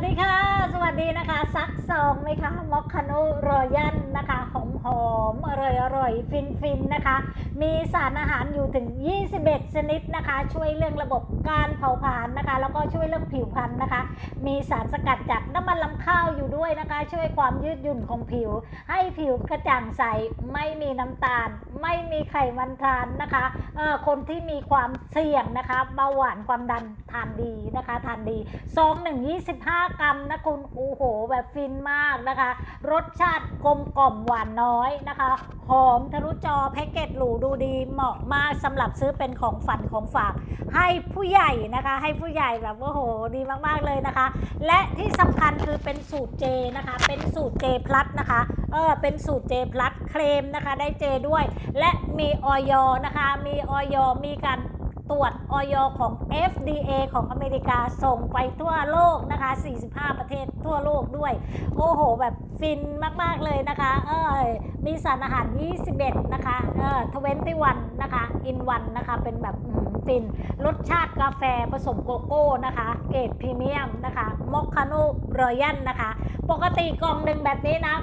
วัสดีค่ะ สวัสดีนะคะ ซักซองไหมคะมอคคาโนรอยันนะคะหอมหอมอร่อยอร่อยฟินฟินนะคะ มีสารอาหารอยู่ถึง 21 ชนิดนะคะ ช่วยเรื่องระบบการเผาผลาญนะคะ แล้วก็ช่วยเรื่องผิวพรรณนะคะ มีสารสกัดจาก ข้าวอยู่ด้วยนะคะ ช่วยความยืดหยุ่นของผิว ให้ผิวกระจ่างใสไม่มีน้ำตาล ไม่มีไขมันทานนะคะเออคนที่มีความเสี่ยงนะคะเบาหวานความดันทานดีนะคะทานดีซองหนึ่ง25กรัมนะคุณโอ้โห แบบฟินมากนะคะ รสชาติกลมกล่อมหวานน้อยนะคะ หอมทะลุจอแพ็กเกจหรูดูดีเหมาะมากสำหรับซื้อเป็นของฝันของฝาก ให้ผู้ใหญ่นะคะ ให้ผู้ใหญ่แบบว่าโหดีมากๆเลยนะคะ และที่สำคัญคือเป็นสูตรเจนะคะ เป็นสูตรเจพลัสนะคะ เออ เป็นสูตรเจพลัสเคลมนะคะ ได้เจด้วย และมีออยนะคะ มีออยมีการ ตรวจออยของ FDA ของอเมริกาส่งไปทั่วโลกนะคะ 45 ประเทศทั่วโลกด้วย โอ้โห แบบฟินมาก ๆ เลยนะคะ เออมีสารอาหาร 21 นะคะ เออ21 นะคะ อินวันนะคะ เป็นแบบฟิน รสชาติกาแฟผสมโกโก้นะคะ เกรดพรีเมียมนะคะ มอคคาโนรอยันนะคะ ปกติกล่องหนึ่งแบบนี้นะ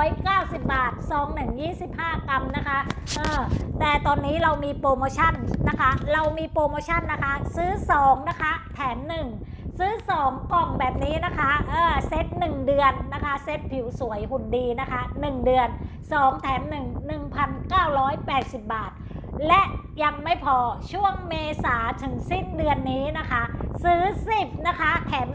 990 บาทซองหนึ่ง25 กรัมนะคะเออแต่ตอนนี้เรามีโปรโมชั่นนะคะ เรามีโปรโมชั่นนะคะ ซื้อ 2 นะคะ แถม 1ซื้อ 2 กล่องแบบนี้นะคะ เออเซต1 เดือนนะคะ เซตผิวสวยหุ่นดีนะคะ 1 เดือน 2 แถม 1 1,980 บาท และยังไม่พอช่วงเมษาถึงสิ้นเดือนนี้นะคะ ซื้อ 10 นะคะ แถม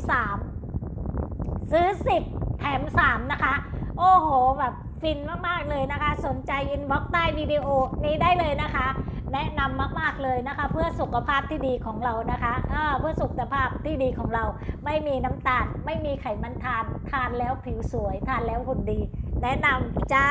3 ซื้อ 10 แถม 3 นะคะ โอ้โห แบบ ฟินมากๆเลยนะคะ สนใจอินบ็อกใต้วิดีโอนี้ได้เลยนะคะ แนะนำมากๆเลยนะคะ เพื่อสุขภาพที่ดีของเรานะคะเพื่อสุขภาพที่ดีของเรา ไม่มีน้ำตาล ไม่มีไขมันทาน ทานแล้วผิวสวย ทานแล้วหุ่นดี แนะนำจ้า